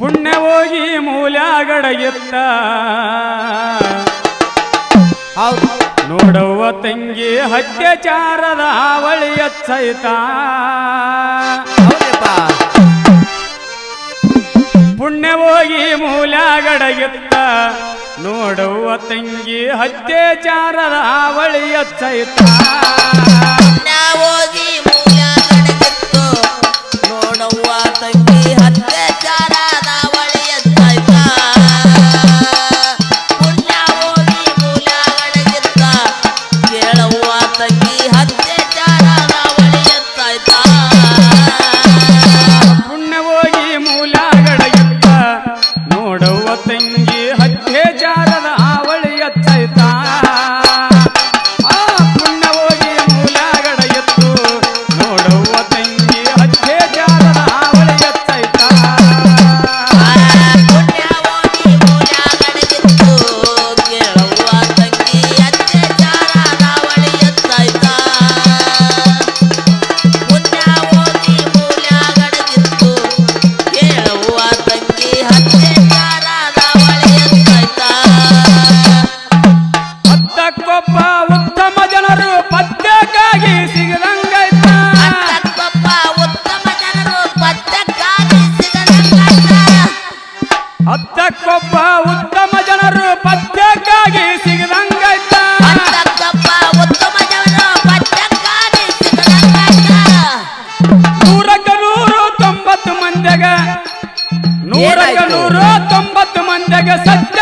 ಪುಣ್ಯ ಹೋಗಿ ಮೂಲ್ಯಾಗಡಗಿತ್ತ. ನೋಡುವ ತಂಗಿ ಅತ್ಯಾಚಾರದ ಹಾವಳಿ ಎಚ್ಚೈತ ಪುಣ್ಯ ಹೋಗಿ ಮೂಲ್ಯಾಗಡಗಿತ್ತ. ನೋಡುವ ತಂಗಿ ಅತ್ಯಾಚಾರದ ಹಾವಳಿ ಎಚ್ಚೈತ 一切ち。ಮಂದಿಗೆ. ನೂರ ನೂರ ತೊಂಬತ್ತು ಮಂದಿಗೆ ಸತ್ಯ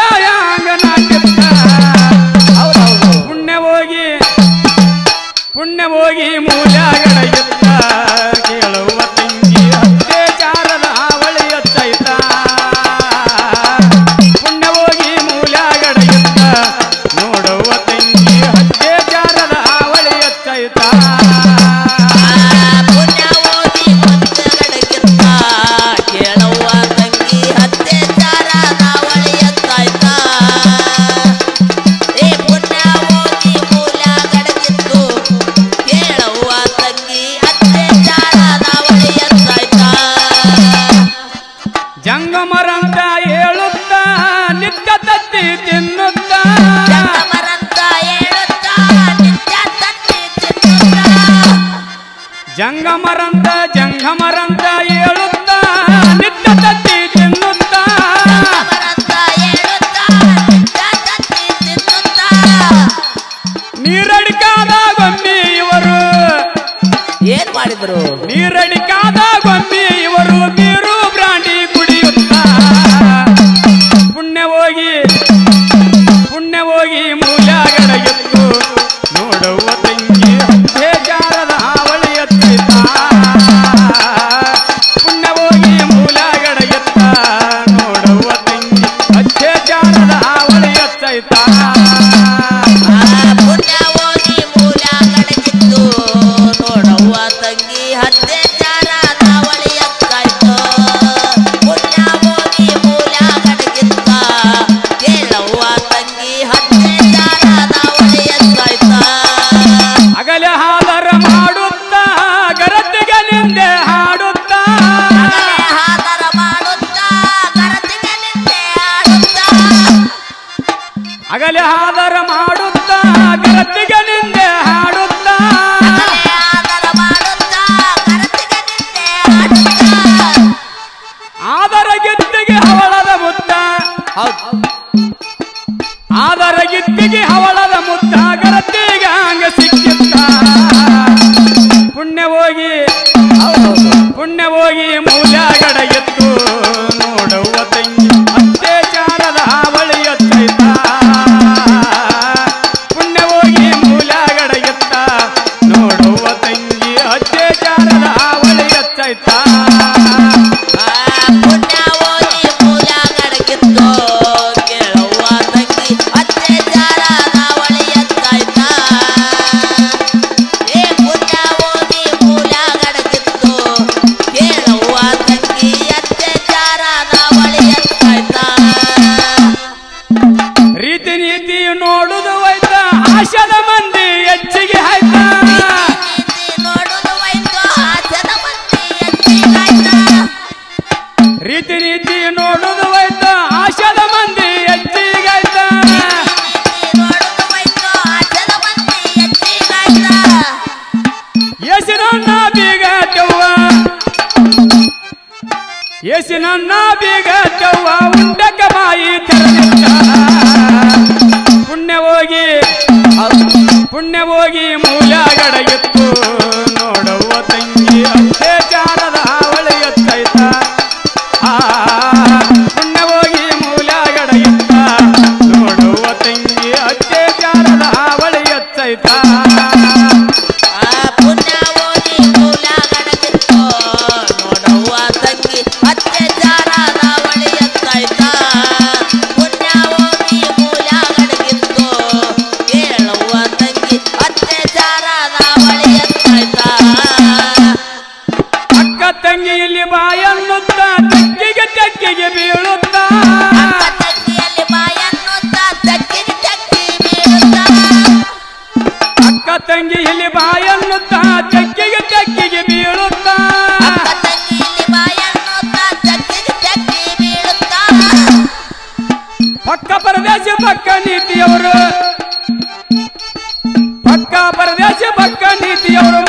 ಜಂಗಮರಂತ ಜಂಗಮರಂತ ಹೇಳುತ್ತ? ನಿತ್ಯ ತತ್ತಿ ತಿನ್ನುತ್ತ? ನೀರಡಿಕಾದ ಬನ್ನಿ ಇವರು. ಏನ್ ಮಾಡಿದ್ರು? ನೀರಡಿಕಾದ ಮೇಲೆ ಆಧಾರ ಮಾಡುತ್ತಾ ಗರತಿಗೆ ನಿಂದೆ ಹಾಡುತ್ತಾ. ಆದರ ಗೆದ್ದಿಗೆ ಹವಳದ ಮುತ್ತ. ಏಸಿನನ್ನ ಬೀಗ ಚವ್ವ ಉಂಡಕ ಬಾಯಿ ತೆರೆದಿಟ್ಟ. ಪುಣ್ಯ ಹೋಗಿ ಪುಣ್ಯ ಹೋಗಿ ಮೌಲ್ಯ ಗಡಗಿತ್ತು. the order.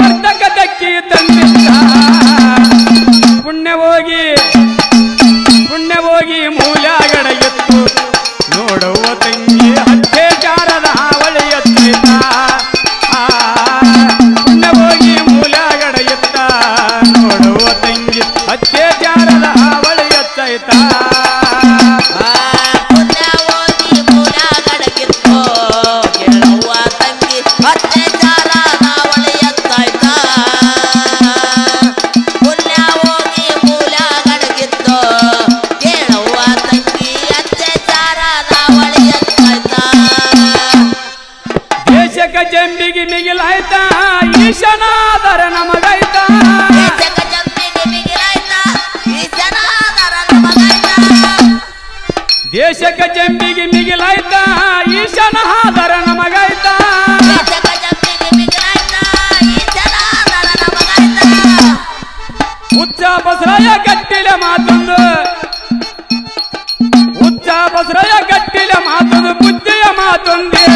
ಬಸರಯ ಗಟ್ಟಿಲ ಮಾತದು ಬುದ್ಧಿಯ ಮಾತೊಂದು.